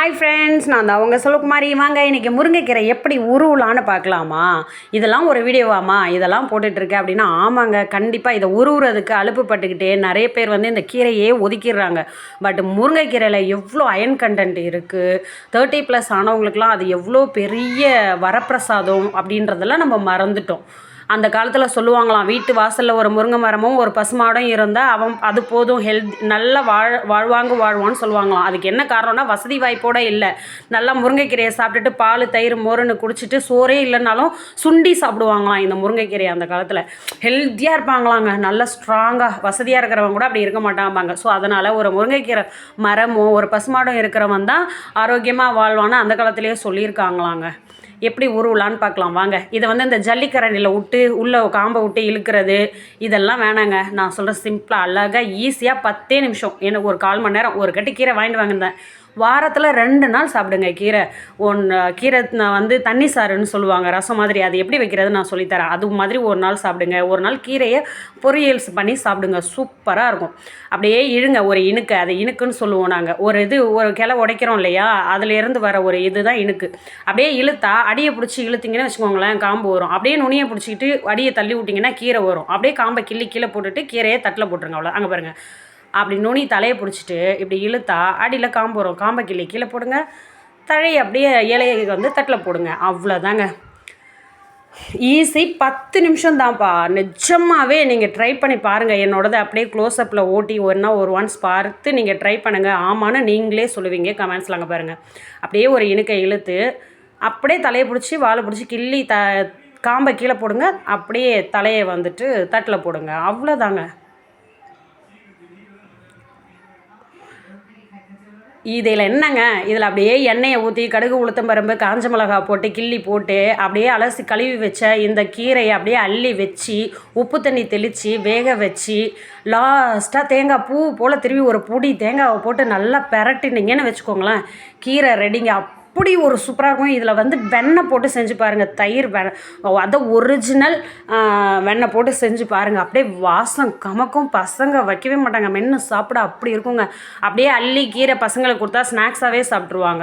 Hi friends நான் தான் உங்கள் செல்வகுமாரி. வாங்க இன்றைக்கி முருங்கைக்கீரை எப்படி உருவலான்னு பார்க்கலாமா? இதெல்லாம் ஒரு வீடியோவாமா இதெல்லாம் போட்டுட்ருக்கேன் அப்படின்னா ஆமாங்க கண்டிப்பாக இதை உருவுறதுக்கு அலுப்பு பட்டுக்கிட்டே நிறைய பேர் வந்து இந்த கீரையே ஒதுக்கிடுறாங்க. பட் முருங்கைக்கீரையில் எவ்வளோ அயன் கண்டென்ட் இருக்குது தேர்ட்டி ப்ளஸ் ஆனவங்களுக்குலாம் அது எவ்வளோ பெரிய வரப்பிரசாதம் அப்படின்றதெல்லாம் நம்ம மறந்துட்டோம். அந்த காலத்தில் சொல்லுவாங்களாம் வீட்டு வாசலில் ஒரு முருங்கை மரமும் ஒரு பசுமாடும் இருந்தால் அவன் அது போதும் ஹெல்த் நல்லா வாழ் வாழ்வாங்க வாழ்வான்னு சொல்லுவாங்களாம். அதுக்கு என்ன காரணம்னா வசதி வாய்ப்போட இல்லை. நல்லா முருங்கைக்கீரையை சாப்பிட்டுட்டு பால் தயிர் மோருன்னு குடிச்சிட்டு சோறே இல்லைனாலும் சுண்டி சாப்பிடுவாங்களாம் இந்த முருங்கைக்கீரையை அந்த காலத்தில். ஹெல்த்தியாக இருப்பாங்களாங்க. நல்லா ஸ்ட்ராங்காக வசதியாக இருக்கிறவங்க கூட அப்படி இருக்க மாட்டாங்க ஸோ அதனால் ஒரு முருங்கைக்கீரை மரமும் ஒரு பசுமாடும் இருக்கிறவன் தான் ஆரோக்கியமாக வாழ்வான்னு அந்த காலத்திலேயே சொல்லியிருக்காங்களாங்க. எப்படி உருவலான்னு பார்க்கலாம். வாங்க. இதை வந்து இந்த ஜல்லிக்கரண்டியில் விட்டு உள்ளே காம்பை விட்டு இழுக்கிறது இதெல்லாம் வேணாங்க. நான் சொல்கிறேன் சிம்பிளாக அழகாக ஈஸியாக பத்தே நிமிஷம். எனக்கு ஒரு கால் மணி நேரம் ஒரு கட்டி கீரை வாங்கிட்டு வாங்கிருந்தேன் வாரத்தில் ரெண்டு நாள் சாப்பிடுங்க கீரை. ஒன்று கீரை வந்து தண்ணி சாறுன்னு சொல்லுவாங்க. ரசம் மாதிரி அது எப்படி வைக்கிறது நான் சொல்லித்தரேன் அது மாதிரி ஒரு நாள் சாப்பிடுங்க. ஒரு நாள் கீரையை பொரியல்ஸ் பண்ணி சாப்பிடுங்க. சூப்பராக இருக்கும். அப்படியே இழுங்க. ஒரு இணுக்கு. அதை இணுக்குன்னு சொல்லுவோம் நாங்கள் ஒரு இது ஒரு கிளை உடைக்கிறோம் இல்லையா? அதுலேருந்து வர ஒரு இது தான் இணுக்கு. அப்படியே இழுத்தா அடியை பிடிச்சி இழுத்திங்கன்னு வச்சுக்கோங்களேன் காம்பு வரும். அப்படியே நுனியை பிடிச்சிக்கிட்டு அடியை தள்ளி விட்டிங்கன்னா கீரை வரும். அப்படியே காம்பை கிள்ளி கீழே போட்டுட்டு கீரையை தட்டில் போட்டுருங்க. அவ்வளோ. அங்கே பாருங்கள் அப்படி நுனி தலையை பிடிச்சிட்டு இப்படி இழுத்தா அடியில் காம்பு வரும். காம்பை கிள்ளி கீழே போடுங்க. தழையை அப்படியே இலையை வந்து தட்டில் போடுங்க. அவ்வளோதாங்க. ஈஸி பத்து நிமிஷம் தான்ப்பா. நிஜமாகவே நீங்கள் ட்ரை பண்ணி பாருங்கள் என்னோடது அப்படியே க்ளோஸ்அப்பில் ஓட்டி ஒன்றா ஒரு ஒன்ஸ் பார்த்து நீங்கள் ட்ரை பண்ணுங்கள் ஆமான்னு நீங்களே சொல்லுவீங்க கமெண்ட்ஸில் அங்கே பாருங்கள் அப்படியே ஒரு இணுக்கை இழுத்து அப்படியே தலையை பிடிச்சி வாழை பிடிச்சி கிள்ளி த காம்பை கீழே போடுங்க. அப்படியே தலையை வந்துட்டு தட்டில் போடுங்க. அவ்வளோதாங்க. இதில் என்னங்க? இதில் அப்படியே எண்ணெயை ஊற்றி கடுகு உளுத்தம்பரும்பு காஞ்ச மிளகா போட்டு கிள்ளி போட்டு அப்படியே அலசி கழுவி வச்ச இந்த கீரையை அப்படியே அள்ளி வச்சு உப்பு தண்ணி தெளித்து வேக வச்சு லாஸ்ட்டாக தேங்காய் பூ போல் திரும்பி ஒரு பொடி தேங்காவை போட்டு நல்லா பெரட்டினீங்கன்னு வச்சுக்கோங்களேன். கீரை ரெடிங்க அப் அப்படி ஒரு சூப்பராக இருக்கும் இதில் வந்து வெண்ணெய் போட்டு செஞ்சு பாருங்கள் தயிர் வெ அதை ஒரிஜினல் வெண்ணெய் போட்டு செஞ்சு பாருங்கள் அப்படியே வாசம் கமக்கும் பசங்க வைக்கவே மாட்டாங்க. மென்று சாப்பிட அப்படி இருக்குங்க. அப்படியே அள்ளி கீரை பசங்களுக்கு கொடுத்தா ஸ்நாக்ஸாகவே சாப்பிட்ருவாங்க